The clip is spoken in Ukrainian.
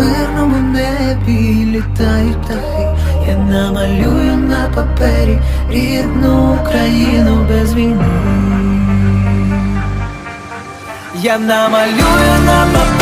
Мирному небі літають птахи. Я намалюю на папері рідну Україну без війни. Я намалюю на папері